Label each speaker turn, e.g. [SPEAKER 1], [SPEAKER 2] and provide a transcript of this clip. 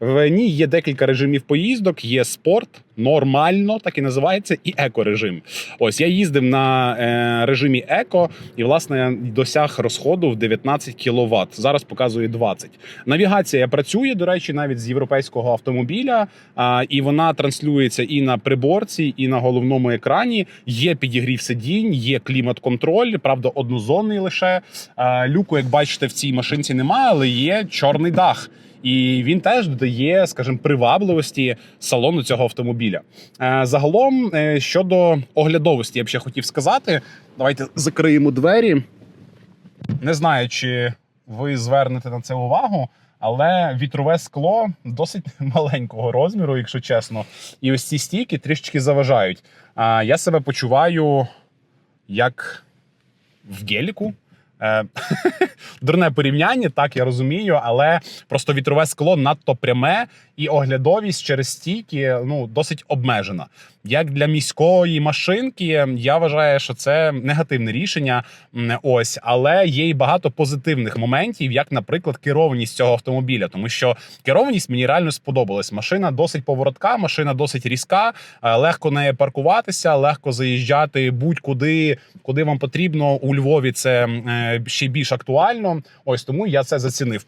[SPEAKER 1] В ній є декілька режимів поїздок. Є спорт, нормально, так і називається, і еко-режим. Ось я їздив на е, режимі еко і власне досяг розходу в 19 кВт. Зараз показує 20. Навігація працює, до речі, навіть з європейського автомобіля, а, і вона транслюється і на приборці, і на головному екрані. Є підігрів сидінь, є клімат-контроль, правда, однозонний лише. А, люку, як бачите, в цій машинці немає, але є чорний дах. І він теж додає, скажімо, привабливості салону цього автомобіля. Е, Загалом, е, щодо оглядовості, я б ще хотів сказати. Давайте закриємо двері. Не знаю, чи ви звернете на це увагу, але вітрове скло досить маленького розміру, якщо чесно. І ось ці стійки трішечки заважають. А я себе почуваю як в геліку. Е, Дурне порівняння, так я розумію, але просто вітрове скло надто пряме і оглядовість через стійки ну досить обмежена. Як для міської машинки, я вважаю, що це негативне рішення. Ось, але є і багато позитивних моментів, як, наприклад, керованість цього автомобіля, тому що керованість мені реально сподобалась. Машина досить поворотка, машина досить різка, е, легко нею паркуватися, легко заїжджати будь-куди, куди вам потрібно. У Львові це е, ще більш актуально. Ось тому я це зацінив.